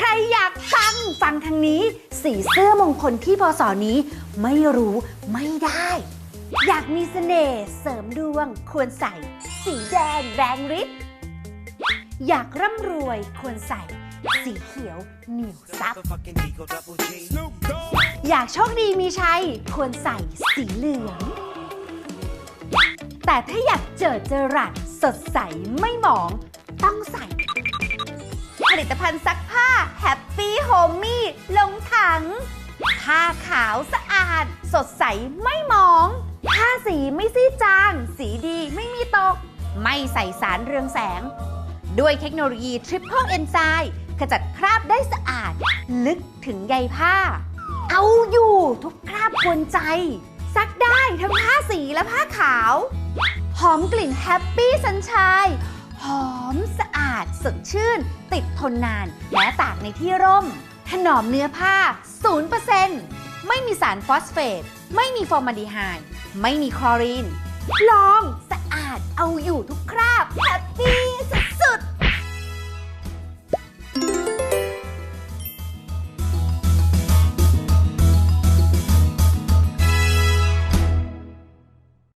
ใครอยากฟังฟังทางนี้ สีเสื้อมงคลที่พศนี้ ไม่รู้ไม่ได้ อยากมีเสน่ห์เสริมดวงควรใส่ สีแดงแรงฤทธิ์อยากร่ำรวยควรใส่ สีเขียวเหนียวซับ อยากโชคดีมีชัย ควรใส่สีเหลือง แต่ถ้าอยากเจิดจรัสสดใสไม่หมอง ต้องใส่ ผลิตภัณฑ์ซักผ้าาขาวสะอาด สดใสไม่หมองผ้าสีไม่ซีดจาง สีดีไม่มีตก ไม่ใส่สารเรืองแสง ด้วยเทคโนโลยี Triple Enzyme ขจัดคราบได้สะอาด ลึกถึงใยผ้า เอาอยู่ทุกคราบกวนใจ ซักได้ทั้งผ้าสีและผ้าขาว หอมกลิ่นแฮปปี้สันชายหอมสะอาดสดชื่น ติดทนนานแม้ตากในที่ร่ม ถนอมเนื้อผ้า 0% ไม่มีสารฟอสเฟต ไม่มีฟอร์มาลดีไฮด์ไม่มีคลอรีน ลองสะอาดเอาอยู่ทุก